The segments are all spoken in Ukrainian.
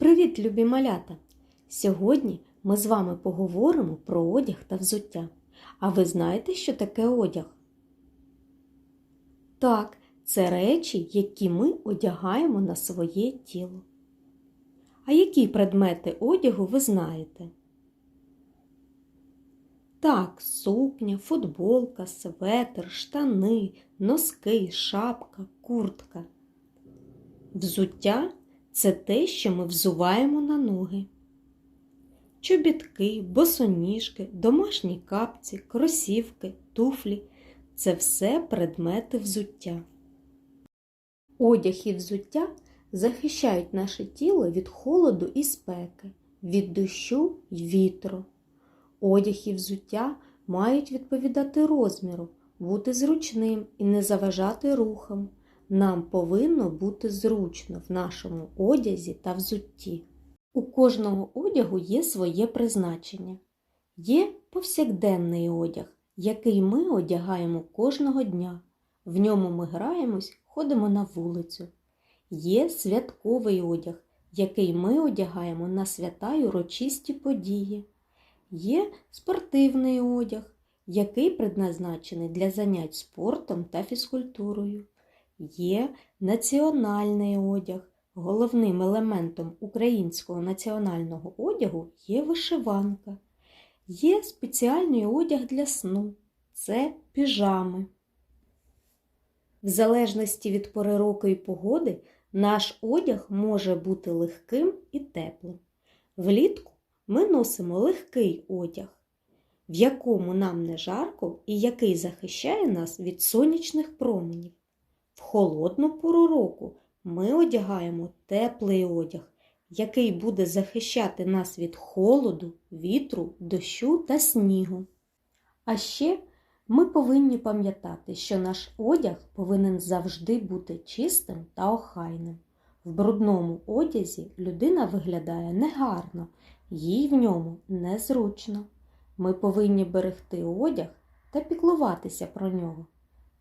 Привіт, любі малята! Сьогодні ми з вами поговоримо про одяг та взуття. А ви знаєте, що таке одяг? Так, це речі, які ми одягаємо на своє тіло. А які предмети одягу ви знаєте? Так, сукня, футболка, светр, штани, носки, шапка, куртка. Взуття це те, що ми взуваємо на ноги. Чобітки, босоніжки, домашні капці, кросівки, туфлі це все предмети взуття. Одяг і взуття захищають наше тіло від холоду і спеки, від дощу й вітру. Одяг і взуття мають відповідати розміру, бути зручним і не заважати рухам. Нам повинно бути зручно в нашому одязі та взутті. У кожного одягу є своє призначення. Є повсякденний одяг, який ми одягаємо кожного дня. В ньому ми граємось, ходимо на вулицю. Є святковий одяг, який ми одягаємо на свята й урочисті події. Є спортивний одяг, який предназначений для занять спортом та фізкультурою. Є національний одяг. Головним елементом українського національного одягу є вишиванка. Є спеціальний одяг для сну це піжами. В залежності від пори року і погоди наш одяг може бути легким і теплим. Влітку ми носимо легкий одяг, в якому нам не жарко і який захищає нас від сонячних променів. Холодну пору року ми одягаємо теплий одяг, який буде захищати нас від холоду, вітру, дощу та снігу. А ще ми повинні пам'ятати, що наш одяг повинен завжди бути чистим та охайним. В брудному одязі людина виглядає негарно, їй в ньому незручно. Ми повинні берегти одяг та піклуватися про нього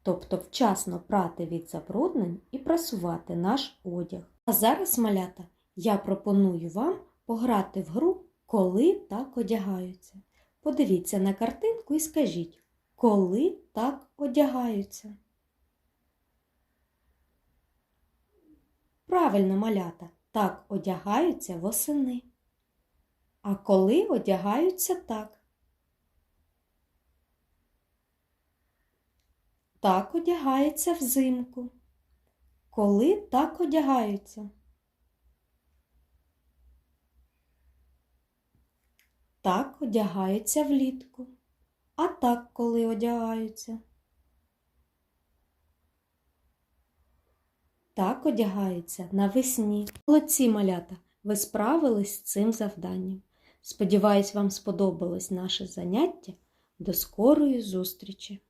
тобто вчасно прати від забруднень і прасувати наш одяг. А зараз, малята, я пропоную вам пограти в гру, коли так одягаються. Подивіться на картинку і скажіть, коли так одягаються. Правильно, малята, так одягаються восени. А коли одягаються так? Так одягається взимку. Коли так одягаються? Так одягаються влітку. А так коли одягаються? Так одягаються навесні. Молодці малята, ви справились з цим завданням. Сподіваюсь, вам сподобалось наше заняття. До скорої зустрічі!